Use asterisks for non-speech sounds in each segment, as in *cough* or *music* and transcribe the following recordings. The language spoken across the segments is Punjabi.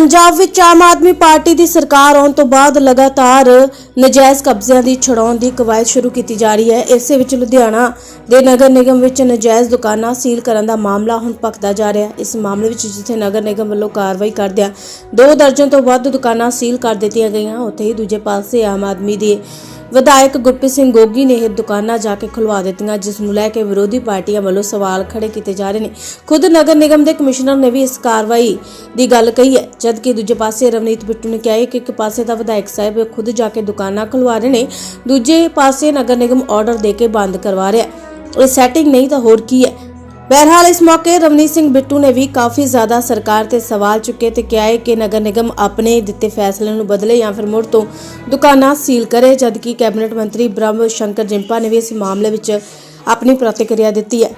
ਪੰਜਾਬ ਵਿੱਚ ਆਮ ਆਦਮੀ ਪਾਰਟੀ ਦੀ ਸਰਕਾਰ ਆਉਣ ਤੋਂ ਬਾਅਦ ਲਗਾਤਾਰ ਨਜਾਇਜ਼ ਕਬਜ਼ਿਆਂ ਦੀ ਛਡਾਉਣ ਦੀ ਕਵਾਇਦ ਸ਼ੁਰੂ ਕੀਤੀ ਜਾ ਰਹੀ ਹੈ। ਇਸੇ ਵਿੱਚ ਲੁਧਿਆਣਾ ਦੇ ਨਗਰ ਨਿਗਮ ਵਿੱਚ ਨਜਾਇਜ਼ ਦੁਕਾਨਾਂ ਸੀਲ ਕਰਨ ਦਾ ਮਾਮਲਾ ਹੁਣ ਭਖਦਾ ਜਾ ਰਿਹਾ ਹੈ। ਇਸ ਮਾਮਲੇ ਵਿੱਚ ਜਿੱਥੇ ਨਗਰ ਨਿਗਮ ਵੱਲੋਂ ਕਾਰਵਾਈ ਕਰਦਿਆਂ ਦੋ ਦਰਜਨ ਤੋਂ ਵੱਧ ਦੁਕਾਨਾਂ ਸੀਲ ਕਰ ਦਿੱਤੀਆਂ ਗਈਆਂ, ਉੱਥੇ ਹੀ ਦੂਜੇ ਪਾਸੇ ਆਮ ਆਦਮੀ ਦੀ ਵਿਧਾਇਕ ਗੁਰਪ੍ਰੀਤ ਸਿੰਘ ਗੋਗੀ ਨੇ ਇਹ ਦੁਕਾਨਾਂ ਜਾ ਕੇ ਖੁਲਵਾ ਦਿੱਤੀਆਂ, ਜਿਸ ਨੂੰ ਲੈ ਕੇ ਵਿਰੋਧੀ ਪਾਰਟੀਆਂ ਵੱਲੋਂ ਸਵਾਲ ਖੜੇ ਕੀਤੇ ਜਾ ਰਹੇ ਨੇ। ਖੁਦ ਨਗਰ ਨਿਗਮ ਦੇ ਕਮਿਸ਼ਨਰ ਨੇ ਵੀ ਇਸ ਕਾਰਵਾਈ ਦੀ ਗੱਲ ਕਹੀ ਹੈ, ਜਦਕਿ ਦੂਜੇ ਪਾਸੇ ਰਵਨੀਤ ਬਿੱਟੂ ਨੇ ਕਿਹਾ ਹੈ ਕਿ ਇੱਕ ਪਾਸੇ ਤਾਂ ਵਿਧਾਇਕ ਸਾਹਿਬ ਖੁਦ ਜਾ ਕੇ ਦੁਕਾਨਾਂ ਖੁਲਵਾ ਰਹੇ ਨੇ, ਦੂਜੇ ਪਾਸੇ ਨਗਰ ਨਿਗਮ ਆਰਡਰ ਦੇ ਕੇ ਬੰਦ ਕਰਵਾ ਰਿਹਾ ਇਹ ਸੈਟਿੰਗ ਨਹੀਂ ਤਾਂ ਹੋਰ ਕੀ ਹੈ? ਬਹਰਹਾਲ ਇਸ ਮੌਕੇ ਰਵਨੀਤ ਸਿੰਘ ਬਿੱਟੂ ਨੇ ਵੀ ਕਾਫੀ ਜ਼ਿਆਦਾ ਸਰਕਾਰ ਤੇ ਸਵਾਲ ਚੁੱਕੇ ਤੇ ਕਿਹਾ ਹੈ ਕਿ ਨਗਰ ਨਿਗਮ ਆਪਣੇ ਦਿੱਤੇ ਫੈਸਲੇ ਨੂੰ ਬਦਲੇ ਜਾਂ ਫਿਰ ਮੁੜ ਤੋਂ ਦੁਕਾਨਾਂ ਸੀਲ ਕਰੇ, ਜਦਕਿ ਕੈਬਨਿਟ ਮੰਤਰੀ ਬ੍ਰਹਮ ਸ਼ੰਕਰ ਜਿੰਪਾ ਨੇ ਵੀ ਇਸ ਮਾਮਲੇ ਵਿੱਚ ਆਪਣੀ ਪ੍ਰਤੀਕਿਰਿਆ ਦਿੱਤੀ ਹੈ।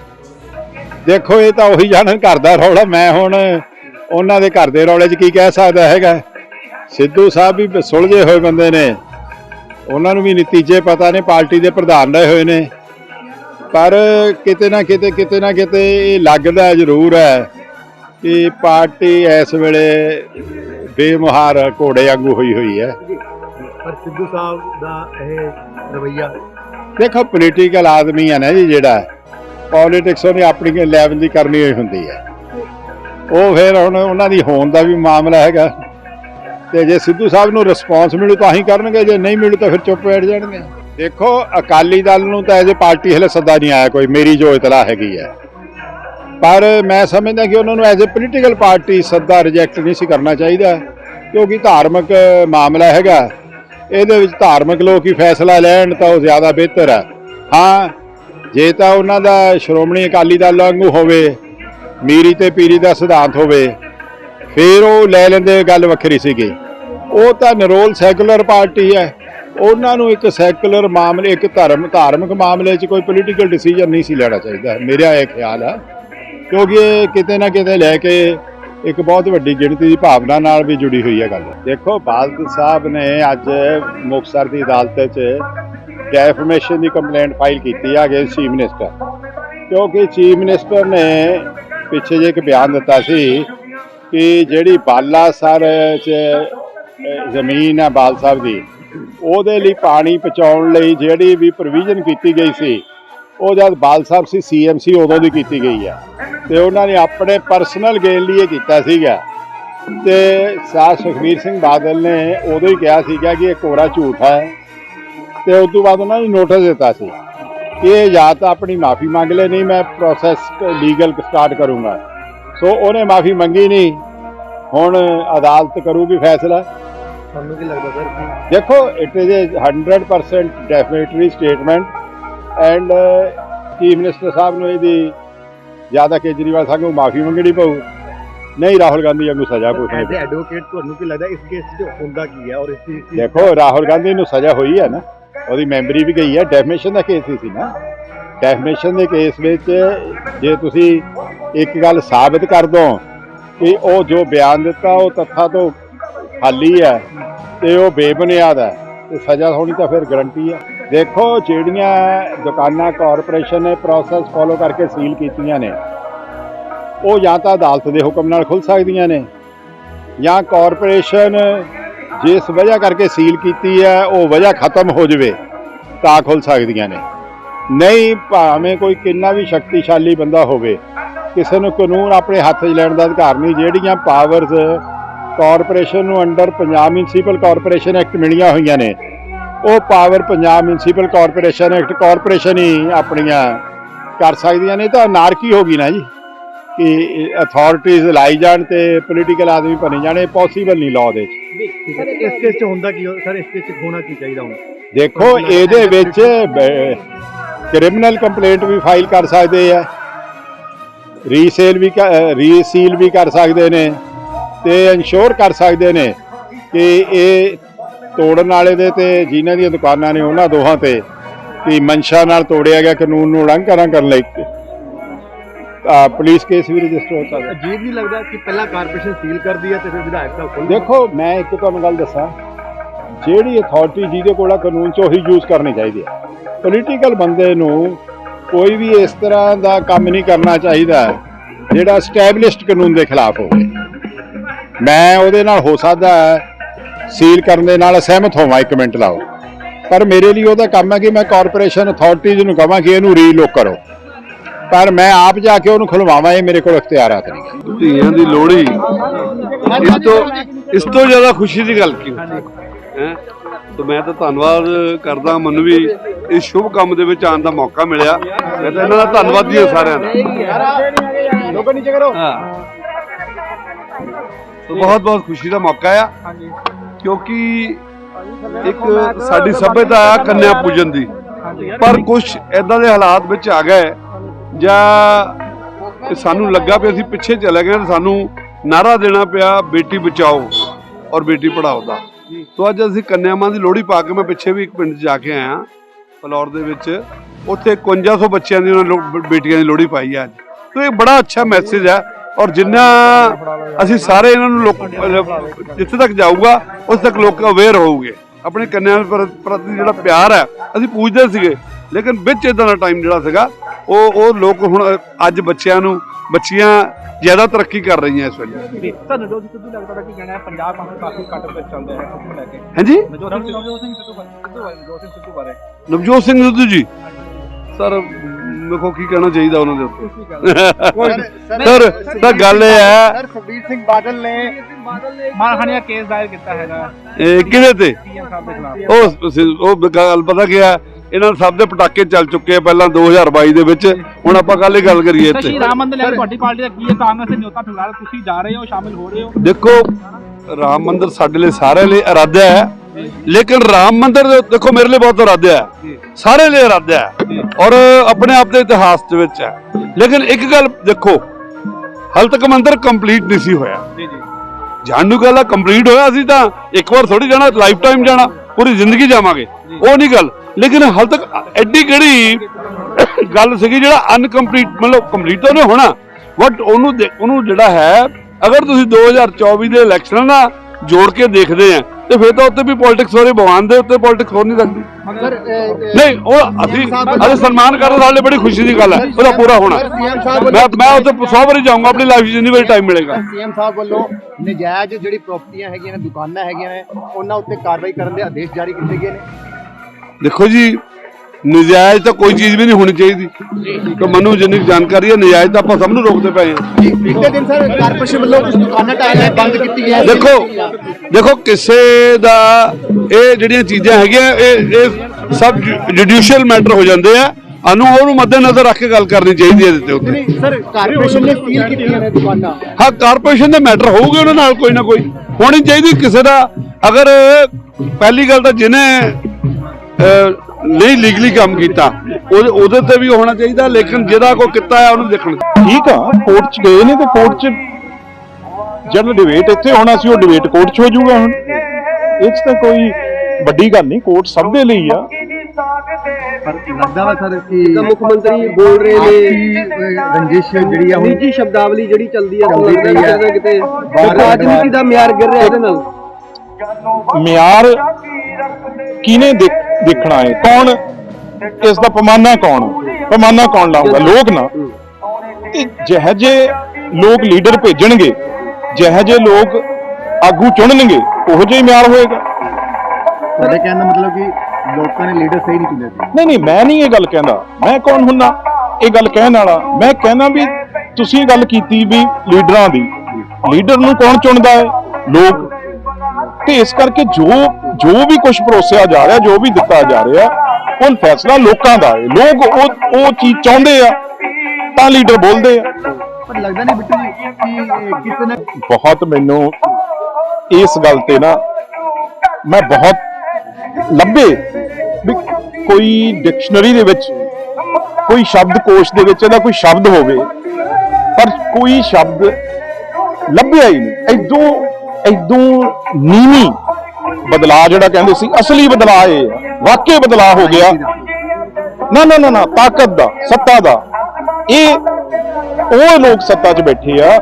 ਦੇਖੋ, ਇਹ ਤਾਂ ਉਹੀ ਜਾਣਨ ਘਰ ਰੌਲਾ। ਮੈਂ ਹੁਣ ਉਹਨਾਂ ਦੇ ਘਰ ਦੇ ਰੌਲੇ 'ਚ ਕੀ ਕਹਿ ਸਕਦਾ ਹੈਗਾ? ਸਿੱਧੂ ਸਾਹਿਬ ਵੀ ਸੁਲਝੇ ਹੋਏ ਬੰਦੇ ਨੇ। ਉਹਨਾਂ ਨੂੰ ਵੀ ਨਤੀਜੇ ਪਤਾ ਨੇ, ਪਾਰਟੀ ਦੇ ਪ੍ਰਧਾਨ ਰਹੇ ਹੋਏ ਨੇ। ਪਰ ਕਿਤੇ ਨਾ ਕਿਤੇ ਕਿਤੇ ਨਾ ਕਿਤੇ ਇਹ ਲੱਗਦਾ ਜ਼ਰੂਰ ਹੈ ਕਿ ਪਾਰਟੀ ਇਸ ਵੇਲੇ ਬੇਮੁਹਾਰ ਘੋੜੇ ਵਾਂਗੂ ਹੋਈ ਹੋਈ ਹੈ। ਪਰ ਸਿੱਧੂ ਸਾਹਿਬ ਦਾ ਇਹ ਰਵਈਆ ਦੇਖੋ ਪੋਲੀਟੀਕਲ ਆਦਮੀ ਹੈ ਨਾ ਜੀ ਜਿਹੜਾ। ਪੋਲਿਟਿਕਸ ਉਹਨੇ ਆਪਣੀ ਲੈਵਲ ਦੀ ਕਰਨੀ ਹੋਈ ਹੁੰਦੀ ਹੈ। ਉਹ ਫਿਰ ਹੁਣ ਉਹਨਾਂ ਦੀ ਹੋਣ ਦਾ ਵੀ ਮਾਮਲਾ ਹੈਗਾ। ਤੇ ਜੇ ਸਿੱਧੂ ਸਾਹਿਬ ਨੂੰ ਰਿਸਪੌਂਸ ਮਿਲੂ ਤਾਂ ਹੀ ਕਰਨਗੇ ਜੇ ਨਹੀਂ ਮਿਲੂ ਤਾਂ ਫਿਰ ਚੁੱਪ ਬੈਠ ਜਾਣਗੇ। ਦੇਖੋ, ਅਕਾਲੀ ਦਲ ਨੂੰ ਤਾਂ ਐਜ਼ ਪਾਰਟੀ ਹਲੇ ਸੱਦਾ ਨਹੀਂ ਆਇਆ ਕੋਈ, ਮੇਰੀ ਜੋ ਇਤਲਾਹ ਹੈਗੀ ਹੈ। ਪਰ ਮੈਂ ਸਮਝਦਾ ਕਿ ਉਹਨਾਂ ਨੂੰ ਐਜ਼ ਅ ਪੋਲੀਟੀਕਲ ਪਾਰਟੀ ਸੱਦਾ ਰਿਜੈਕਟ ਨਹੀਂ ਸੀ ਕਰਨਾ ਚਾਹੀਦਾ, ਕਿਉਂਕਿ ਧਾਰਮਿਕ ਮਾਮਲਾ ਹੈਗਾ। ਇਹਦੇ ਵਿੱਚ ਧਾਰਮਿਕ ਲੋਕ ਹੀ ਫੈਸਲਾ ਲੈਣ ਤਾਂ ਉਹ ਜ਼ਿਆਦਾ ਬਿਹਤਰ ਹੈ। ਹਾਂ, ਜੇ ਤਾਂ ਉਹਨਾਂ ਦਾ ਸ਼੍ਰੋਮਣੀ ਅਕਾਲੀ ਦਲ ਵਾਂਗੂ ਹੋਵੇ, ਮੀਰੀ ਤੇ ਪੀਰੀ ਦਾ ਸਿਧਾਂਤ ਹੋਵੇ, ਫਿਰ ਉਹ ਲੈ ਲੈਂਦੇ ਗੱਲ ਵੱਖਰੀ ਸੀਗੀ। ਉਹ ਤਾਂ ਨਿਰੋਲ ਸੈਕੂਲਰ ਪਾਰਟੀ ਹੈ। ਉਹਨਾਂ ਨੂੰ ਇੱਕ ਸੈਕੂਲਰ ਮਾਮਲੇ, ਇੱਕ ਧਰਮ, ਧਾਰਮਿਕ ਮਾਮਲੇ 'ਚ ਕੋਈ ਪੋਲੀਟੀਕਲ ਡਿਸੀਜਨ ਨਹੀਂ ਸੀ ਲੈਣਾ ਚਾਹੀਦਾ, ਮੇਰਾ ਇਹ ਖਿਆਲ ਆ। ਕਿਉਂਕਿ ਇਹ ਕਿਤੇ ਨਾ ਕਿਤੇ ਲੈ ਕੇ ਇੱਕ ਬਹੁਤ ਵੱਡੀ ਗਿਣਤੀ ਦੀ ਭਾਵਨਾ ਨਾਲ ਵੀ ਜੁੜੀ ਹੋਈ ਹੈ ਗੱਲ। ਦੇਖੋ ਬਾਦਲ ਸਾਹਿਬ ਨੇ ਅੱਜ ਮੁਕਤਸਰ ਦੀ ਅਦਾਲਤ 'ਚ ਡੈਫਰਮੇਸ਼ਨ ਦੀ ਕੰਪਲੇਂਟ ਫਾਈਲ ਕੀਤੀ ਆ ਅਗੇਂਸਟ ਚੀਫ ਮਿਨਿਸਟਰ ਕਿਉਂਕਿ ਚੀਫ ਮਿਨਿਸਟਰ ਨੇ ਪਿੱਛੇ ਜੇ ਇੱਕ ਬਿਆਨ ਦਿੱਤਾ ਸੀ ਕਿ ਜਿਹੜੀ ਬਾਲਾਸਰ 'ਚ ਜ਼ਮੀਨ ਹੈ ਬਾਲ ਸਾਹਿਬ ਦੀ ਉਹਦੇ ਲਈ ਪਾਣੀ ਪਹੁੰਚਾਉਣ ਲਈ ਜਿਹੜੀ ਵੀ ਪ੍ਰੋਵੀਜ਼ਨ ਕੀਤੀ ਗਈ ਸੀ, ਉਹ ਜਦ ਬਾਲ ਸਾਹਿਬ ਸੀ ਸੀਐਮਸੀ ਉਦੋਂ ਦੀ ਕੀਤੀ ਗਈ ਹੈ ਤੇ ਉਹਨਾਂ ਨੇ ਆਪਣੇ ਪਰਸਨਲ ਗੇਨ ਲਈ ਇਹ ਕੀਤਾ ਸੀਗਾ। ਤੇ ਸਾਹ ਸੁਖਬੀਰ ਸਿੰਘ ਬਾਦਲ ਨੇ ਉਦੋਂ ਹੀ ਕਿਹਾ ਸੀਗਾ ਕਿ ਇਹ ਕੋਰਾ ਝੂਠ ਹੈ। ਤੇ ਉਸ ਤੋਂ ਬਾਅਦ ਉਹਨਾਂ ਨੇ ਨੋਟਿਸ ਦਿੱਤਾ ਸੀ ਇਹ ਜਾਂ ਤਾਂ ਆਪਣੀ ਮਾਫੀ ਮੰਗ ਲੈ ਨਹੀਂ ਮੈਂ ਪ੍ਰੋਸੈਸ ਲੀਗਲ ਸਟਾਰਟ ਕਰੂੰਗਾ। ਸੋ ਉਹਨੇ ਮਾਫੀ ਮੰਗੀ ਨਹੀਂ। ਹੁਣ ਅਦਾਲਤ ਕਰੂਗੀ ਫੈਸਲਾ। ਤੁਹਾਨੂੰ ਕੀ ਲੱਗਦਾ ਸਰ ਕਿ ਦੇਖੋ it is a 100% definitely statement and chief minister ਸਾਹਿਬ ਨੂੰ ਇਹਦੀ ਜ਼ਿਆਦਾ ਕੇਜਰੀਵਾਲ ਸਾਹਿਬ ਨੂੰ ਮਾਫੀ ਮੰਗਣੀ ਪਊ। ਨਹੀਂ ਰਾਹੁਲ ਗਾਂਧੀ ਵਾਂਗੂ ਸਜ਼ਾ ਐਜ਼ ਨਹੀਂ। ਐਡਵੋਕੇਟ ਤੁਹਾਨੂੰ ਕੀ ਲੱਗਦਾ ਇਸ ਕੇਸ 'ਚ ਹੁੰਦਾ ਕੀ ਹੈ ਔਰ ਇਸ ਚੀਜ਼ ਦੀ ਦੇਖੋ ਰਾਹੁਲ ਗਾਂਧੀ ਨੂੰ ਸਜ਼ਾ ਹੋਈ ਹੈ ਨਾ। ਉਹਦੀ ਮੈਮਰੀ ਵੀ ਗਈ ਹੈ ਡੈਫਮੇਸ਼ਨ ਦਾ ਕੇਸ ਹੀ ਸੀ ਨਾ। ਡੈਫਮੇਸ਼ਨ ਦੇ ਕੇਸ ਵਿੱਚ ਜੇ ਤੁਸੀਂ ਇੱਕ ਗੱਲ ਸਾਬਤ ਕਰ ਦੋ ਕਿ ਉਹ ਜੋ ਬਿਆਨ ਦਿੱਤਾ ਉਹ ਤੱਥਾਂ ਤੋਂ ਖਾਲੀ ਹੈ ਤੇ ਉਹ ਬੇਬੁਨਿਆਦ ਹੈ ਤੇ ਸਜ਼ਾ ਹੋਣੀ ਤਾਂ ਫਿਰ ਗਰੰਟੀ ਹੈ। ਦੇਖੋ ਜਿਹੜੀਆਂ ਦੁਕਾਨਾਂ ਕਾਰਪੋਰੇਸ਼ਨ ਨੇ ਪ੍ਰੋਸੈਸ ਫੋਲੋ ਕਰਕੇ ਸੀਲ ਕੀਤੀਆਂ ਨੇ, ਉਹ ਜਾਂ ਤਾਂ ਅਦਾਲਤ ਦੇ ਹੁਕਮ ਨਾਲ ਖੁੱਲ ਸਕਦੀਆਂ ਨੇ, ਜਾਂ ਕਾਰਪੋਰੇਸ਼ਨ ਜਿਸ ਵਜ੍ਹਾ ਕਰਕੇ ਸੀਲ ਕੀਤੀ ਹੈ, ਉਹ ਵਜ੍ਹਾ ਖਤਮ ਹੋ ਜਵੇ ਤਾਂ ਖੁੱਲ ਸਕਦੀਆਂ ਨੇ। ਨਹੀਂ ਭਾਵੇਂ ਕੋਈ ਕਿੰਨਾ ਵੀ ਸ਼ਕਤੀਸ਼ਾਲੀ ਬੰਦਾ ਹੋਵੇ, ਕਿਸੇ ਨੂੰ ਕਾਨੂੰਨ ਆਪਣੇ ਹੱਥ 'ਚ ਲੈਣ ਦਾ ਅਧਿਕਾਰ ਨਹੀਂ, ਜਿਹੜੀਆਂ ਪਾਵਰਸ ਕਾਰਪੋਰੇਸ਼ਨ ਨੂੰ under Punjab municipal corporation act ਮਿਲੀਆਂ ਹੋਈਆਂ ਨੇ। ਉਹ power Punjab municipal corporation act corporation ਹੀ ਆਪਣੀਆਂ ਕਰ ਸਕਦੀਆਂ ਨੇ। ਤਾਂ ਨਾਰਕੀ ਹੋ ਗਈ ਨਾ ਜੀ ਕਿ ਅਥਾਰਟੀਜ਼ ਲਾਈ ਜਾਣ ਤੇ ਪੋਲੀਟੀਕਲ ਆਦਮੀ ਬਣੇ ਜਾਣੇ ਪੋਸੀਬਲ ਨਹੀਂ ਲਾਅ ਦੇ ਇਸ ਕੇਸ 'ਚ ਹੁੰਦਾ ਕੀ ਸਰ ਇਸ ਕੇਸ 'ਚ ਹੋਣਾ ਕੀ ਚਾਹੀਦਾ ਹੁਣ? ਦੇਖੋ ਇਹਦੇ ਵਿੱਚ ਕ੍ਰਿਮੀਨਲ ਕੰਪਲੇਂਟ ਵੀ ਫਾਈਲ ਕਰ ਸਕਦੇ ਆ। ਰੀਸੇਲ ਵੀ ਰੀਸੀਲ ਵੀ ਕਰ ਸਕਦੇ ਨੇ। ਤੇ ਇਨਸ਼ੋਰ ਕਰ ਸਕਦੇ ਨੇ ਕਿ ਇਹ ਤੋੜਨ ਵਾਲੇ ਦੇ ਤੇ ਜਿਨ੍ਹਾਂ ਦੀਆਂ ਦੁਕਾਨਾਂ ਨੇ ਉਹਨਾਂ ਦੋਹਾਂ ਤੇ ਕਿ ਮਨਸ਼ਾ ਨਾਲ ਤੋੜਿਆ ਗਿਆ ਕਾਨੂੰਨ ਨੂੰ ਉਲੰਘਣਾ ਕਰਨ ਲਈ। ਆ, ਪੁਲਿਸ ਕੇਸ ਵੀ ਰਜਿਸਟਰ ਹੋ ਸਕਦਾ। ਅਜੀਬ ਨਹੀਂ ਲੱਗਦਾ ਕਿ ਪਹਿਲਾਂ ਕਾਰਪੋਰੇਸ਼ਨ ਸੀਲ ਕਰਦੀ ਹੈ ਤੇ ਫਿਰ ਵਿਧਾਇਕ ਸਾਹਿਬ ਖੋਲ੍ਹਦੇ ਦੇਖੋ ਮੈਂ ਇੱਕ ਤੁਹਾਨੂੰ ਗੱਲ ਦੱਸਾਂ ਜਿਹੜੀ ਅਥਾਰਟੀ ਜਿਹਦੇ ਕੋਲ ਕਾਨੂੰਨ ਚ ਉਹੀ ਯੂਜ਼ ਕਰਨੀ ਚਾਹੀਦੀ ਹੈ। ਪੋਲੀਟੀਕਲ ਬੰਦੇ ਨੂੰ ਕੋਈ ਵੀ ਇਸ ਤਰ੍ਹਾਂ ਦਾ ਕੰਮ ਨਹੀਂ ਕਰਨਾ ਚਾਹੀਦਾ ਜਿਹੜਾ ਸਟੈਬਲਿਸ਼ਡ ਕਾਨੂੰਨ ਦੇ ਖਿਲਾਫ ਹੋਵੇ। ਮੈਂ ਉਹਦੇ ਨਾਲ ਹੋ ਸਕਦਾ ਹੈ ਸੀਲ ਕਰਨ ਦੇ ਨਾਲ ਸਹਿਮਤ ਹੋਵਾਂ ਇੱਕ ਮਿੰਟ ਲਾਓ। ਪਰ ਮੇਰੇ ਲਈ ਉਹਦਾ ਕੰਮ ਹੈ ਕਿ ਮੈਂ ਕਾਰਪੋਰੇਸ਼ਨ ਅਥਾਰਟੀਜ਼ ਨੂੰ ਕਹਾਂ ਕਿ ਇਹਨੂੰ ਰੀਲੋਕ ਕਰੋ। ਪਰ ਮੈਂ ਆਪ ਜਾ ਕੇ ਉਹਨੂੰ ਖੁਲਵਾਵਾਂ ਇਹ ਮੇਰੇ ਕੋਲ ਇਖਤਿਆਰਾਤ ਨਹੀਂ। ਧੀਆਂ ਦੀ ਲੋਹੜੀ ਇਸ ਤੋਂ ਇਸ ਤੋਂ ਜ਼ਿਆਦਾ ਖੁਸ਼ੀ ਦੀ ਗੱਲ ਕੀ ਹੈ? ਤਾਂ ਮੈਂ ਤਾਂ ਧੰਨਵਾਦ ਕਰਦਾ ਮੈਨੂੰ ਵੀ ਇਸ ਸ਼ੁਭ ਕੰਮ ਦੇ ਵਿੱਚ ਆਉਣ ਦਾ ਮੌਕਾ ਮਿਲਿਆ। ਮੈਂ ਤਾਂ ਇਹਨਾਂ ਦਾ ਧੰਨਵਾਦੀ ਹਾਂ ਸਾਰਿਆਂ ਦਾ। ਲੋਕਾਂ ਨੀਚੇ ਕਰੋ। ਹਾਂ। ਬਹੁਤ ਬਹੁਤ ਖੁਸ਼ੀ ਦਾ ਮੌਕਾ ਆ। ਕਿਉਂਕਿ ਇੱਕ ਸਾਡੀ ਸਭਿਅਤਾ ਆ ਕੰਨਿਆ ਪੂਜਨ ਦੀ। ਪਰ ਕੁਝ ਐਦਾਂ ਦੇ ਹਾਲਾਤ ਵਿੱਚ ਆ ਗਏ ਜਾਂ ਸਾਨੂੰ ਲੱਗਾ ਵੀ ਅਸੀਂ ਪਿੱਛੇ ਚਲੇ ਗਏ ਤੇ ਸਾਨੂੰ ਨਾਰਾ ਦੇਣਾ ਪਿਆ ਬੇਟੀ ਬਚਾਓ ਔਰ ਬੇਟੀ ਪੜਾਓ ਦਾ। ਸੋ ਅੱਜ ਅਸੀਂ ਕੰਨਿਆਵਾਂ ਦੀ ਲੋਹੜੀ ਪਾ ਕੇ ਮੈਂ ਪਿੱਛੇ ਵੀ ਇੱਕ ਪਿੰਡ 'ਚ ਜਾ ਕੇ ਆਇਆ ਫਲੌਰ ਦੇ ਵਿੱਚ। ਉੱਥੇ 5100 ਬੱਚਿਆਂ ਦੀ ਉਹਨਾਂ ਬੇਟੀਆਂ ਦੀ ਲੋਹੜੀ ਪਾਈ ਹੈ ਅੱਜ। ਸੋ ਇਹ ਬੜਾ ਅੱਛਾ ਮੈਸੇਜ ਹੈ ਔਰ ਜਿੰਨਾ ਅਸੀਂ ਸਾਰੇ ਇਹਨਾਂ ਨੂੰ ਲੋਕ ਜਿੱਥੇ ਤੱਕ ਜਾਊਗਾ ਉਸ ਤੱਕ ਲੋਕ ਅਵੇਅਰ ਹੋਊਗੇ। ਆਪਣੇ ਕੰਨਿਆਂ ਪ੍ਰ- ਪ੍ਰਤੀ ਜਿਹੜਾ ਪਿਆਰ ਹੈ ਅਸੀਂ ਪੂਜਦੇ ਸੀਗੇ। ਲੇਕਿਨ ਵਿੱਚ ਇਦਾਂ ਦਾ ਟਾਈਮ ਜਿਹੜਾ ਸੀਗਾ ਉਹ ਉਹ ਲੋਕ ਹੁਣ ਅੱਜ ਬੱਚਿਆਂ ਨੂੰ ਬੱਚੀਆਂ ਜ਼ਿਆਦਾ ਤਰੱਕੀ ਕਰ ਰਹੀਆਂ ਇਸ ਵੇਲੇ। ਤੁਹਾਨੂੰ ਜੋ ਸਿੱਧੂ ਲੱਗਦਾ ਕਿ ਕਹਿਣਾ ਹੈ ਪੰਜਾਬ ਕਾਂਗਰਸ ਕਾਫੀ ਘੱਟ ਤੇ ਚੱਲਦਾ ਹੈ ਉਸ ਨੂੰ ਲੈ ਕੇ। ਹਾਂਜੀ? ਨਵਜੋਤ ਸਿੰਘ ਸਿੱਧੂ ਬਾਰੇ ਸਿੱਧੂ ਬਾਰੇ ਨਵਜੋਤ ਸਿੰਘ ਸਿੱਧੂ ਬਾਰੇ। ਨਵਜੋਤ ਸਿੰਘ ਸਿੱਧੂ ਜੀ। ਸਰ ਵੇਖੋ ਕੀ ਕਹਿਣਾ ਚਾਹੀਦਾ ਉਹਨਾਂ ਦੇ ਉੱਤੇ। *laughs* ਸਰ ਸਰ ਗੱਲ ਇਹ ਹੈ ਸਰ ਸੁਖਬੀਰ ਸਿੰਘ ਬਾਦਲ ਨੇ ਮਾਨਹਾਨੀਆ ਕੇਸ ਦਾਇਰ ਕੀਤਾ ਹੈਗਾ। ਇਹ ਕਿਹਦੇ ਤੇ? ਉਹ ਉਹ ਗੱਲ ਪਤਾ ਕੀ ਹੈ? ਇਹਨਾਂ ਸਭ ਦੇ ਪਟਾਕੇ ਚੱਲ ਚੁੱਕੇ ਆ ਪਹਿਲਾਂ 2022 ਦੇ ਵਿੱਚ। ਹੁਣ ਆਪਾਂ ਕੱਲ ਹੀ ਗੱਲ ਕਰੀਏ ਤੇ ਸ਼੍ਰੀ ਇੱਥੇ ਰਾਮ ਮੰਦਿਰ ਲੈ ਤੁਹਾਡੀ ਪਾਰਟੀ ਦਾ ਕੀ ਹੈ? ਕਾਂਗਰਸ ਦੇ ਨਿਯੋਤਾ ਫਿਲਹਾਲ ਤੁਸੀਂ ਜਾ ਰਹੇ ਹੋ ਸ਼ਾਮਿਲ ਹੋ ਰਹੇ ਹੋ? ਦੇਖੋ ਰਾਮ ਮੰਦਿਰ ਸਾਡੇ ਲਈ ਸਾਰਿਆਂ ਲਈ ਇਰਾਦਾ ਹੈ। ਲੇਕਿਨ ਰਾਮ ਮੰਦਿਰ ਦੇਖੋ ਮੇਰੇ ਲਈ ਬਹੁਤ ਇਰਾਦਾ ਹੈ। ਸਾਰੇ ਲਈ ਇਰਾਦਾ ਹੈ। ਔਰ ਆਪਣੇ ਆਪ ਦੇ ਇਤਿਹਾਸ ਦੇ ਵਿੱਚ ਹੈ। ਲੇਕਿਨ ਇੱਕ ਗੱਲ ਦੇਖੋ ਹਾਲ ਤੱਕ ਮੰਦਿਰ ਕੰਪਲੀਟ ਨਹੀਂ ਸੀ ਹੋਇਆ। ਜੀ ਜੀ। ਜਾਣ ਗੱਲ ਕੰਪਲੀਟ ਹੋਇਆ ਸੀ ਤਾਂ ਇੱਕ ਵਾਰ ਥੋੜੀ ਜਾਣਾ ਲਾਈਫ ਟਾਈਮ ਜਾਣਾ ਪੂਰੀ ਜ਼ਿੰਦਗੀ ਜਾਵਾਂਗੇ। ਉਹ ਨਹੀਂ ਗੱਲ। ਲੇਕਿਨ ਹਾਲ ਤੱਕ ਐਡੀ ਕਿਹੜੀ ਗੱਲ ਸੀਗੀ ਜਿਹੜਾ ਅਨਕੰਪਲੀਟ ਮਤਲਬ ਕੰਪਲੀਟ ਤਾਂ ਉਹਨੇ ਹੋਣਾ ਬਟ ਉਹਨੂੰ ਉਹਨੂੰ ਜਿਹੜਾ ਹੈ ਅਗਰ ਤੁਸੀਂ 2024 ਦੇ ਇਲੈਕਸ਼ਨਾਂ ਨਾਲ ਜੋੜ ਕੇ ਦੇਖਦੇ ਆ ਤੇ ਫਿਰ ਤਾਂ ਉੱਤੇ ਵੀ ਪੋਲਿਟਿਕਸ ਹੋ ਰਹੀ ਭਗਵਾਨ ਦੇ ਉੱਤੇ ਪੋਲਿਟਿਕਸ ਹੋ ਨਹੀਂ ਸਕਦੀ ਮਗਰ ਨਹੀਂ ਉਹ ਅਸੀਂ ਅਸੀਂ ਸਨਮਾਨ ਕਰਦੇ ਸਾਡੇ ਲਈ ਬੜੀ ਖੁਸ਼ੀ ਦੀ ਗੱਲ ਹੈ। ਉਹਦਾ ਪੂਰਾ ਹੋਣਾ। ਮੈਂ ਮੈਂ ਉੱਥੇ 100 ਵਾਰੀ ਜਾਊਂਗਾ ਆਪਣੀ ਲਾਈਫ ਜਿੰਨੀ ਵਾਰੀ ਟਾਈਮ ਮਿਲੇਗਾ। ਸੀਐਮ ਸਾਹਿਬ ਵੱਲੋਂ ਨਜਾਇਜ਼ ਜਿਹੜੀ ਪ੍ਰਾਪਰਟੀਆਂ ਹੈਗੀਆਂ ਨੇ ਦੁਕਾਨਾਂ ਹੈਗੀਆਂ ਨੇ ਉਹਨਾਂ ਉੱਤੇ ਕਾਰਵਾਈ ਕਰਨ ਦੇ ਆਦੇਸ਼ ਜਾਰੀ ਕੀਤੇ ਗਏ ਨੇ। ਦੇਖੋ ਜੀ ਨਜਾਇਜ਼ ਤਾਂ ਕੋਈ ਚੀਜ਼ ਵੀ ਨਹੀਂ ਹੋਣੀ ਚਾਹੀਦੀ। ਕਿ ਮੈਨੂੰ ਜਿੰਨੀ ਜਾਣਕਾਰੀ ਹੈ ਨਜਾਇਜ਼ ਤਾਂ ਆਪਾਂ ਸਭ ਨੂੰ ਰੋਕਦੇ ਪਏ ਹਾਂ। ਬੀਤੇ ਦਿਨ ਸਰ ਕਾਰਪੋਰੇਸ਼ਨ ਵੱਲੋਂ ਕੁਝ ਦੁਕਾਨਾਂ ਢਾਈਆਂ ਬੰਦ ਕੀਤੀ ਗਈਆਂ ਦੇਖੋ ਦੇਖੋ ਕਿਸੇ ਦਾ ਇਹ ਜਿਹੜੀਆਂ ਚੀਜ਼ਾਂ ਹੈਗੀਆਂ ਇਹ ਇਹ ਸਭ ਜੁਡੀਸ਼ੀਅਲ ਮੈਟਰ ਹੋ ਜਾਂਦੇ ਆ। ਸਾਨੂੰ ਉਹਨੂੰ ਮੱਦੇਨਜ਼ਰ ਰੱਖ ਕੇ ਗੱਲ ਕਰਨੀ ਚਾਹੀਦੀ ਹੈ ਇਹਦੇ ਤੇ ਉੱਤੇ। ਨਹੀਂ ਸਰ ਕਾਰਪੋਰੇਸ਼ਨ ਨੇ ਸੀਲ ਕੀਤੀਆਂ ਨੇ ਦੁਕਾਨਾਂ। ਹਾਂ ਕਾਰਪੋਰੇਸ਼ਨ ਦੇ ਮੈਟਰ ਹੋਊਗੇ ਉਹਨਾਂ ਨਾਲ ਕੋਈ ਨਾ ਕੋਈ। ਹੋਣੀ ਚਾਹੀਦੀ ਕਿਸੇ ਦਾ। ਅਗਰ ਪਹਿਲੀ ਗੱਲ ਤਾਂ ਜਿਹਨੇ ਨਹੀਂ ਲੀਗਲੀ ਕੰਮ ਕੀਤਾ। ਉਹਦੇ ਉਹਦੇ ਤੇ ਵੀ ਹੋਣਾ ਚਾਹੀਦਾ ਲੇਕਿਨ ਜਿਹਦਾ ਕੋਈ ਕੀਤਾ ਹੈ ਉਹਨੂੰ ਦੇਖਣਾ। ਠੀਕ ਆ ਕੋਰਟ ਚ ਗਏ ਨੇ ਤੇ ਕੋਰਟ ਚ ਜਦੋਂ ਡਿਬੇਟ ਇੱਥੇ ਹੋਣਾ ਸੀ ਉਹ ਡਿਬੇਟ ਕੋਰਟ ਚ ਹੋ ਜਾਊਗਾ ਹੁਣ। ਇਹ 'ਚ ਤਾਂ ਕੋਈ ਵੱਡੀ ਗੱਲ ਨਹੀਂ ਕੋਰਟ ਸਭ ਦੇ ਲਈ ਆ। ਪਰ ਲੱਗਦਾ ਵਾ ਸਰ ਕਿ ਮੁੱਖ ਮੰਤਰੀ ਬੋਲ ਰਹੇ ਨੇ ਆਪਸੀ, ਅਹ, ਰੰਜਿਸ਼ ਜਿਹੜੀ ਆ ਹੁਣ ਨਿੱਜੀ ਸ਼ਬਦਾਵਲੀ ਜਿਹੜੀ ਚੱਲਦੀ। ਕਿਤੇ ਰਾਜਨੀਤੀ ਦਾ ਮਿਆਰ ਗਿਰ ਰਿਹਾ ਇਹਦੇ ਨਾਲ। ਮਿਆਰ ਕਿਹਨੇ ਦੇਖ- ਦੇਖਣਾ ਹੈ। ਕੌਣ? ਇਸ ਦਾ ਪਮਾਨਾ ਕੌਣ? ਪਮਾਨਾ ਕੌਣ ਲਾਊਗਾ? ਲੋਕ ਨਾ। ਜਿਹੋ ਜਿਹੇ ਲੋਕ ਲੀਡਰ ਭੇਜਣਗੇ ਜਿਹੋ ਜਿਹੇ ਲੋਕ ਆਗੂ ਚੁਣਨਗੇ ਉਹੋ ਜਿਹਾ ਹੀ ਮਿਆਰ ਹੋਏਗਾ। ਤੁਹਾਡੇ ਕਹਿਣ ਦਾ ਮਤਲਬ ਕਿ ਲੋਕਾਂ ਨੇ ਲੀਡਰ ਸਹੀ ਨਹੀਂ ਚੁਣਿਆ ਸੀ। ਨਹੀਂ ਨਹੀਂ ਮੈਂ ਨਹੀਂ ਇਹ ਗੱਲ ਕਹਿੰਦਾ। ਮੈਂ ਕੌਣ ਹੁੰਨਾ? ਇਹ ਗੱਲ ਕਹਿਣ ਵਾਲਾ। ਮੈਂ ਕਹਿੰਦਾ ਵੀ ਤੁਸੀਂ ਗੱਲ ਕੀਤੀ ਵੀ ਲੀਡਰਾਂ ਦੀ। ਲੀਡਰ ਨੂੰ ਕੌਣ ਚੁਣਦਾ ਹੈ? ਲੋਕ। ਤੇ ਇਸ ਕਰਕੇ ਜੋ ਜੋ ਵੀ ਕੁਝ ਪਰੋਸਿਆ ਜਾ ਰਿਹਾ ਜੋ ਵੀ ਦਿੱਤਾ ਜਾ ਰਿਹਾ ਉਹ ਫੈਸਲਾ ਲੋਕਾਂ ਦਾ ਹੈ। ਲੋਕ ਉਹ ਉਹ ਚੀਜ਼ ਚਾਹੁੰਦੇ ਆ ਤਾਂ ਲੀਡਰ ਬੋਲਦੇ ਆ। ਪਰ ਲੱਗਦਾ ਨਹੀਂ ਬਿੱਟੂ ਜੀ ਕਿ ਕਿਸੇ ਨੇ ਬਹੁਤ ਮੈਨੂੰ ਇਸ ਗੱਲ ਤੇ ਨਾ ਮੈਂ ਬਹੁਤ ਲੱਭੇ ਵੀ ਕੋਈ ਡਿਕਸ਼ਨਰੀ ਦੇ ਵਿੱਚ ਕੋਈ ਸ਼ਬਦ ਕੋਸ਼ ਦੇ ਵਿੱਚ ਇਹਦਾ ਕੋਈ ਸ਼ਬਦ ਹੋਵੇ ਪਰ ਕੋਈ ਸ਼ਬਦ ਲੱਭਿਆ ਹੀ ਨਹੀਂ। ਐਦੋਂ ਐਦੋਂ ਨੀਵੀਂ ਬਦਲਾਅ ਜਿਹੜਾ ਕਹਿੰਦੇ ਸੀ, ਅਸਲੀ ਬਦਲਾਅ ਇਹ ਆ, ਵਾਕਈ ਬਦਲਾਅ ਹੋ ਗਿਆ। ਨਾ ਨਾ ਨਾ ਨਾ, ਤਾਕਤ ਦਾ, ਸੱਤਾ ਦਾ। ਇਹ ਉਹ ਲੋਕ ਸੱਤਾ 'ਚ ਬੈਠੇ ਆ।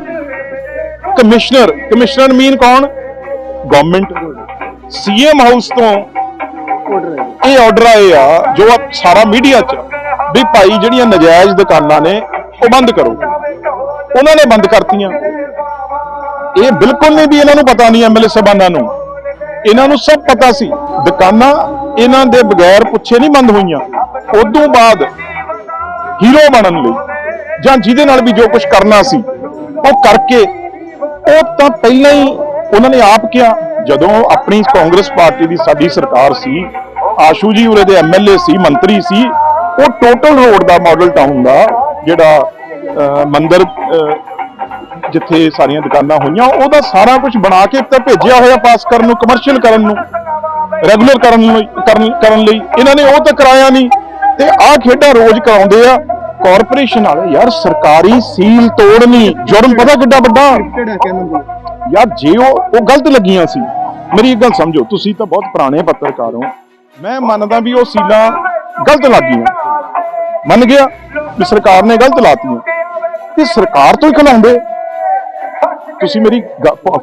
ਕਮਿਸ਼ਨਰ ਕਮਿਸ਼ਨਰ ਮੀਨ ਕੌਣ? ਗਵਰਨਮੈਂਟ ਸੀਐਮ ਹਾਊਸ ਤੋਂ ਇਹ ਆਰਡਰ ਆਏ ਆ, ਜੋ ਸਾਰਾ ਮੀਡੀਆ 'ਚ ਵੀ ਭਾਈ ਜਿਹੜੀਆਂ ਨਜਾਇਜ਼ ਦੁਕਾਨਾਂ ਨੇ, ਉਹ ਬੰਦ ਕਰੋ। ਉਹਨਾਂ ਨੇ ਬੰਦ ਕਰਤੀਆਂ। ਇਹ ਬਿਲਕੁਲ ਨਹੀਂ ਵੀ ਇਹਨਾਂ ਨੂੰ ਪਤਾ ਨਹੀਂ ਐਮਐਲਏ ਸਾਹਿਬਾਨਾਂ ਨੂੰ। ਇਹਨਾਂ ਨੂੰ ਸਭ ਪਤਾ ਸੀ। ਦੁਕਾਨਾਂ ਇਹਨਾਂ ਦੇ ਬਗੈਰ ਪੁੱਛੇ ਨਹੀਂ ਬੰਦ ਹੋਈਆਂ। ਉਦੋਂ ਬਾਅਦ ਹੀਰੋ ਬਣਨ ਲਈ ਜਾਂ ਜਿਹਦੇ ਨਾਲ ਵੀ ਜੋ ਕੁਝ ਕਰਨਾ ਸੀ, ਉਹ ਕਰਕੇ ਉਹ ਤਾਂ ਪਹਿਲਾਂ ਹੀ ਉਹਨਾਂ ਨੇ ਆਪ ਕਿਹਾ, ਜਦੋਂ ਆਪਣੀ ਕਾਂਗਰਸ ਪਾਰਟੀ ਦੀ ਸਾਡੀ ਸਰਕਾਰ ਸੀ, ਆਸ਼ੂ ਜੀ ਉਰੇ ਦੇ ਐਮਐਲਏ ਸੀ, ਮੰਤਰੀ ਸੀ, ਉਹ ਟੋਟਲ ਰੋਡ ਦਾ ਮਾਡਲ ਟਾਊਨ ਦਾ ਜਿਹੜਾ ਮੰਦਰ ਜਿੱਥੇ ਸਾਰੀਆਂ ਦੁਕਾਨਾਂ ਹੋਈਆਂ, ਉਹਦਾ ਸਾਰਾ ਕੁਝ ਬਣਾ ਕੇ ਤਾਂ ਭੇਜਿਆ ਹੋਇਆ ਪਾਸ ਕਰਨ ਨੂੰ ਕਮਰਸ਼ੀਅਲ ਕਰਨ ਨੂੰ ਰੈਗੂਲਰ ਕਰਨ ਲਈ ਕਰਨ ਲਈ। ਇਹਨਾਂ ਨੇ ਉਹ ਤਾਂ ਕਰਾਇਆ ਨਹੀਂ। ਤੇ ਆਹ ਖੇਡਾਂ ਰੋਜ਼ ਕਰਾਉਂਦੇ ਆ। ਕਾਰਪੋਰੇਸ਼ਨ ਵਾਲੇ, ਯਾਰ ਸਰਕਾਰੀ ਸੀਲ ਤੋੜਨੀ ਜੁਰਮ ਪਤਾ ਕਿੱਡਾ ਵੱਡਾ? ਯਾਰ ਜੇ ਉਹ ਉਹ ਗਲਤ ਲੱਗੀਆਂ ਸੀ। ਮੇਰੀ ਇੱਕ ਗੱਲ ਸਮਝੋ, ਤੁਸੀਂ ਤਾਂ ਬਹੁਤ ਪੁਰਾਣੇ ਪੱਤਰਕਾਰ ਹੋ। ਮੈਂ ਮੰਨਦਾ ਵੀ ਉਹ ਸੀਲਾਂ ਗਲਤ ਲੱਗੀਆਂ। ਮੰਨ ਗਿਆ ਵੀ ਸਰਕਾਰ ਨੇ ਗਲਤ ਲਾਤੀਆਂ। ਤੇ ਸਰਕਾਰ ਤੋਂ ਹੀ ਖਲਾਉਂਦੇ। ਤੁਸੀਂ ਮੇਰੀ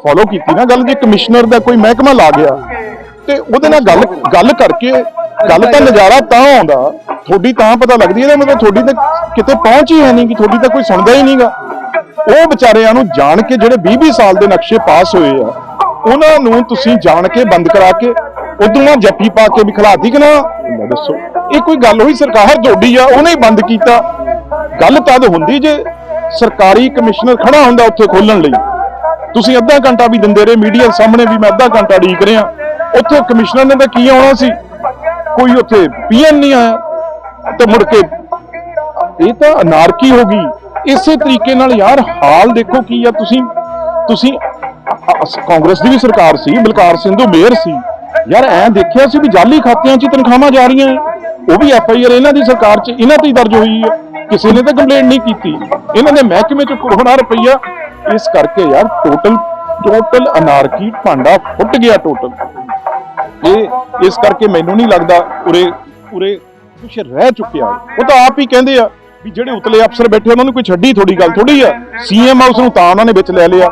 ਫੋਲੋ ਕੀਤੀ ਨਾ ਗੱਲ ਜੇ ਕਮਿਸ਼ਨਰ ਦਾ ਕੋਈ ਮਹਿਕਮਾ ਲਾ ਗਿਆ। ਤੇ ਉਹਦੇ ਨਾਲ ਗੱਲ ਗੱਲ ਕਰਕੇ, ਗੱਲ ਤਾਂ ਨਜ਼ਾਰਾ ਤਾਂ ਆਉਂਦਾ, ਤੁਹਾਡੀ ਤਾਂ ਪਤਾ ਲੱਗਦੀ ਹੈ ਮਤਲਬ ਤੁਹਾਡੀ ਤਾਂ ਕਿਤੇ ਪਹੁੰਚ ਹੀ ਹੈ ਨਹੀਂ, ਕਿ ਤੁਹਾਡੀ ਤਾਂ ਕੋਈ ਸੁਣਦਾ ਹੀ ਨਹੀਂਗਾ। ਉਹ ਵਿਚਾਰਿਆਂ ਨੂੰ ਜਾਣ ਕੇ ਜਿਹੜੇ 20-20 ਸਾਲ ਦੇ ਨਕਸ਼ੇ ਪਾਸ ਹੋਏ ਆ, ਉਹਨਾਂ ਨੂੰ ਤੁਸੀਂ ਜਾਣ ਕੇ ਬੰਦ ਕਰਾ ਕੇ ਉਦੋਂ ਨਾ ਜੱਫੀ ਪਾ ਕੇ ਵੀ ਖਿਲਾਤੀ ਕਿ ਨਾ, ਲੈ ਦੱਸੋ। ਇਹ ਕੋਈ ਗੱਲ ਹੋਈ, ਸਰਕਾਰ ਤੁਹਾਡੀ ਆ, ਉਹਨੇ ਹੀ ਬੰਦ ਕੀਤਾ। ਗੱਲ ਤਦ ਹੁੰਦੀ ਜੇ ਸਰਕਾਰੀ ਕਮਿਸ਼ਨਰ ਖੜਾ ਹੁੰਦਾ ਉੱਥੇ ਖੋਲਣ ਲਈ। ਤੁਸੀਂ ਅੱਧਾ ਘੰਟਾ ਵੀ ਦਿੰਦੇ ਰਹੇ ਮੀਡੀਆ ਸਾਹਮਣੇ ਵੀ ਮੈਂ ਅੱਧਾ ਘੰਟਾ ਢੀਕ ਰਿਹਾ। ਉੱਥੇ ਕਮਿਸ਼ਨਰ ਨੇ ਤਾਂ ਕੀ ਆਉਣਾ ਸੀ? ਕੋਈ ਉੱਥੇ ਪੀਐਨ ਨਹੀਂ ਆਇਆ। ਤੇ ਮੁੜ ਕੇ ਇਹ ਤਾਂ ਅਨਾਰਕੀ ਹੋ ਗਈ। ਇਸੇ ਤਰੀਕੇ ਨਾਲ ਯਾਰ ਹਾਲ ਦੇਖੋ ਕੀ ਆ, ਤੁਸੀਂ ਤੁਸੀਂ ਕਾਂਗਰਸ ਦੀ ਵੀ ਸਰਕਾਰ ਸੀ, ਬਲਕਾਰ ਸਿੰਘੂ ਮੇਅਰ ਸੀ। ਯਾਰ ਐ ਦੇਖਿਆ ਸੀ ਵੀ ਜਾਲੀ ਖਾਤਿਆਂ 'ਚ ਤਨਖਾਹਾਂ ਜਾ ਰਹੀਆਂ ਉਹ ਵੀ ਐਫ ਆਈ ਆਰ ਇਹਨਾਂ ਦੀ ਸਰਕਾਰ 'ਚ ਇਹਨਾਂ ਤੇ ਦਰਜ ਹੋਈ ਹੈ ਕਿਸੇ ਨੇ ਤਾਂ ਕੰਪਲੇਂਟ ਨਹੀਂ ਕੀਤੀ। ਇਹਨਾਂ ਦੇ ਮਹਿਕਮੇ 'ਚ ਕਰੋੜਾਂ ਰੁਪਈਆ ਇਸ ਕਰਕੇ ਯਾਰ ਟੋਟਲ ਟੋਟਲ ਅਨਾਰਕੀ ਭਾਂਡਾ ਫੁੱਟ ਗਿਆ ਟੋਟਲ ਇਹ ਇਸ ਕਰਕੇ ਮੈਨੂੰ ਨਹੀਂ ਲੱਗਦਾ ਉਰੇ ਉਰੇ ਕੁਛ ਰਹਿ ਚੁੱਕਿਆ। ਉਹ ਤਾਂ ਆਪ ਹੀ ਕਹਿੰਦੇ ਆ ਵੀ ਜਿਹੜੇ ਉਤਲੇ ਅਫਸਰ ਬੈਠੇ ਉਹਨਾਂ ਨੂੰ ਕੋਈ ਛੱਡੀ ਥੋੜੀ ਗੱਲ ਥੋੜੀ ਆ। ਸੀਐਮ ਹਾਊਸ ਨੂੰ ਤਾਂ ਉਹਨਾਂ ਨੇ ਵਿੱਚ ਲੈ ਲਿਆ।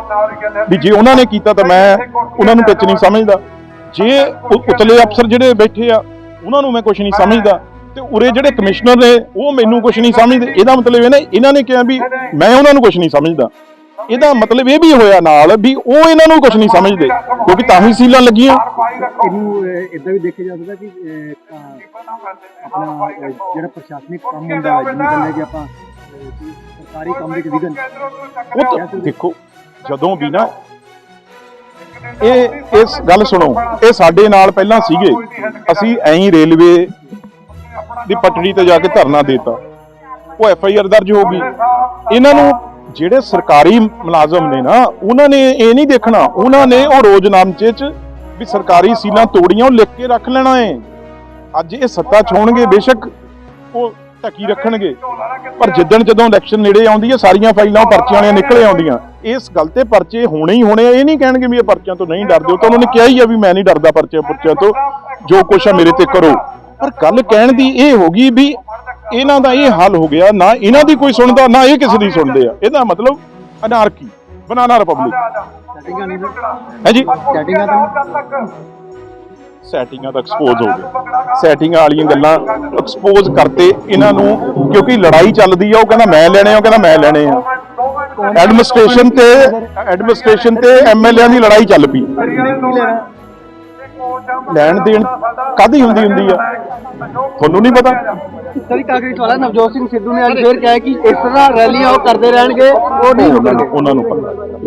ਵੀ ਜੇ ਉਹਨਾਂ ਨੇ ਕੀਤਾ ਤਾਂ ਮੈਂ ਉਹਨਾਂ ਨੂੰ ਵਿੱਚ ਨਹੀਂ ਸਮਝਦਾ। ਜੇ ਉ- ਉਤਲੇ ਅਫਸਰ ਜਿਹੜੇ ਬੈਠੇ ਆ, ਉਹਨਾਂ ਨੂੰ ਮੈਂ ਕੁਝ ਨਹੀਂ ਸਮਝਦਾ। ਤੇ ਉਰੇ ਜਿਹੜੇ ਕਮਿਸ਼ਨਰ ਨੇ, ਉਹ ਮੈਨੂੰ ਕੁਝ ਨਹੀਂ ਸਮਝਦੇ। ਇਹਦਾ ਮਤਲਬ ਇਹ ਨਾ, ਇਹਨਾਂ ਨੇ ਕਿਹਾ ਵੀ ਮੈਂ ਉਹਨਾਂ ਨੂੰ ਕੁਝ ਨਹੀਂ ਸਮਝਦਾ। ਇਹਦਾ ਮਤਲਬ ਇਹ ਵੀ ਹੋਇਆ ਨਾਲ ਵੀ ਉਹ ਇਹਨਾਂ ਨੂੰ ਕੁਝ ਨਹੀਂ ਸਮਝਦੇ ਕਿਉਂਕਿ ਤਾਂ ਹੀ ਸੀਲਾਂ ਲੱਗੀਆਂ। ਇਹਨੂੰ ਇਦਾਂ ਵੀ ਦੇਖਿਆ ਜਾ ਸਕਦਾ ਕਿ ਆਪਣਾ ਜਿਹੜਾ ਪ੍ਰਸ਼ਾਸਨਿਕ ਕੰਮ ਹੁੰਦਾ ਹੈ ਜਿਹਨੂੰ ਕਹਿੰਦੇ ਕਿ ਆਪਾਂ ਸਰਕਾਰੀ ਕੰਮ ਦੇ ਵਿਗਨ ਉਹ ਤਾਂ ਦੇਖੋ ਜਦੋਂ ਵੀ ਨਾ ਇਹ ਇਸ ਗੱਲ ਸੁਣੋ ਇਹ ਸਾਡੇ ਨਾਲ ਪਹਿਲਾਂ ਸੀਗੇ। ਅਸੀਂ ਐਂ ਹੀ ਰੇਲਵੇ ਦੀ ਪਟੜੀ ਤੇ ਜਾ ਕੇ ਧਰਨਾ ਦੇਤਾ। ਉਹ ਐਫ ਆਈ ਆਰ ਦਰਜ ਹੋ ਗਈ। ਇਹਨਾਂ ਨੂੰ ਜਿਹੜੇ ਸਰਕਾਰੀ ਮੁਲਾਜ਼ਮ ਨੇ ਨਾ, ਉਹਨਾਂ ਨੇ ਇਹ ਨਹੀਂ ਦੇਖਣਾ। ਉਹਨਾਂ ਨੇ ਉਹ ਰੋਜ਼ਨਾਮਚੇ 'ਚ ਵੀ ਸਰਕਾਰੀ ਸੀਲਾਂ ਤੋੜੀਆਂ, ਉਹ ਲਿਖ ਕੇ ਰੱਖ ਲੈਣਾ ਏ। ਅੱਜ ਇਹ ਸੱਤਾ ਛੋਣਗੇ ਬੇਸ਼ੱਕ ਉਹ ਢੱਕੀ ਰੱਖਣਗੇ। ਪਰ ਜਿੱਦਣ ਜਦੋਂ ਇਲੈਕਸ਼ਨ ਨੇੜੇ ਆਉਂਦੀ ਹੈ ਸਾਰੀਆਂ ਫਾਈਲਾਂ ਪਰਚਿਆਂ ਵਾਲੀਆਂ ਨਿਕਲੇ ਆਉਂਦੀਆਂ। ਇਸ ਗੱਲ ਤੇ ਪਰਚੇ ਹੋਣੇ ਹੀ ਹੋਣੇ ਇਹ ਨਹੀਂ ਕਹਿਣਗੇ ਵੀ ਇਹ ਪਰਚਿਆਂ ਤੋਂ ਨਹੀਂ ਡਰਦੇ। ਉਹ ਤਾਂ ਉਹਨਾਂ ਨੇ ਕਿਹਾ ਹੀ ਆ ਵੀ ਮੈਂ ਨਹੀਂ ਡਰਦਾ ਪਰਚਿਆਂ ਪੁਰਚਿਆਂ ਤੋਂ। ਜੋ ਕੁਛ ਆ ਮੇਰੇ ਤੇ ਕਰੋ। ਪਰ ਗੱਲ ਕਹਿਣ ਦੀ ਇਹ ਹੋ ਗਈ ਵੀ ਇਹਨਾਂ ਦਾ ਇਹ ਹੱਲ ਹੋ ਗਿਆ ਨਾ ਇਹਨਾਂ ਦੀ ਕੋਈ ਸੁਣਦਾ ਨਾ ਇਹ ਕਿਸੇ ਦੀ ਸੁਣਦੇ ਆ। ਇਹਦਾ ਮਤਲਬ ਅਨਾਰਕੀ ਬਨਾਨਾ ਰਿਪਬਲਿਕ। ਸੈਟਿੰਗਾਂ ਨਹੀਂ ਹੈ ਜੀ ਸੈਟਿੰਗਾਂ ਤਾਂ ਸੈਟਿੰਗਾਂ ਤਾਂ ਐਕਸਪੋਜ਼ ਹੋ ਗਏ ਸੈਟਿੰਗਾਂ ਵਾਲੀਆਂ ਗੱਲਾਂ ਐਕਸਪੋਜ਼ ਕਰਤੇ ਇਹਨਾਂ ਨੂੰ ਕਿਉਂਕਿ ਲੜਾਈ ਚੱਲਦੀ ਆ ਉਹ ਕਹਿੰਦਾ ਮੈਂ ਲੈਣੇ ਆ ਉਹ ਕਹਿੰਦਾ ਮੈਂ ਲੈਣੇ ਆ। ਐਡਮਿਨਿਸਟ੍ਰੇਸ਼ਨ ਤੇ ਐਡਮਿਨਿਸਟ੍ਰੇਸ਼ਨ ਤੇ ਐਮਐਲਏਆਂ ਦੀ ਲੜਾਈ ਚੱਲ ਪਈ। ਲੈਣ ਦੇਣ ਕਾਦੀ ਹੁੰਦੀ ਹੁੰਦੀ ਆ? ਤੁਹਾਨੂੰ ਨਹੀਂ ਪਤਾ? ਸਰੀ ਕਾਂਗਰਸ ਵਾਲਾ ਨਵਜੋਤ ਸਿੰਘ ਸਿੱਧੂ ਨੇ ਅੱਜ ਫੇਰ ਕਿਹਾ ਕਿ ਇਸ ਤਰ੍ਹਾਂ ਰੈਲੀਆਂ ਉਹ ਕਰਦੇ ਰਹਿਣਗੇ ਉਹ ਨਹੀਂ ਨੂੰ ਉਹਨਾਂ ਨੂੰ ਪਤਾ।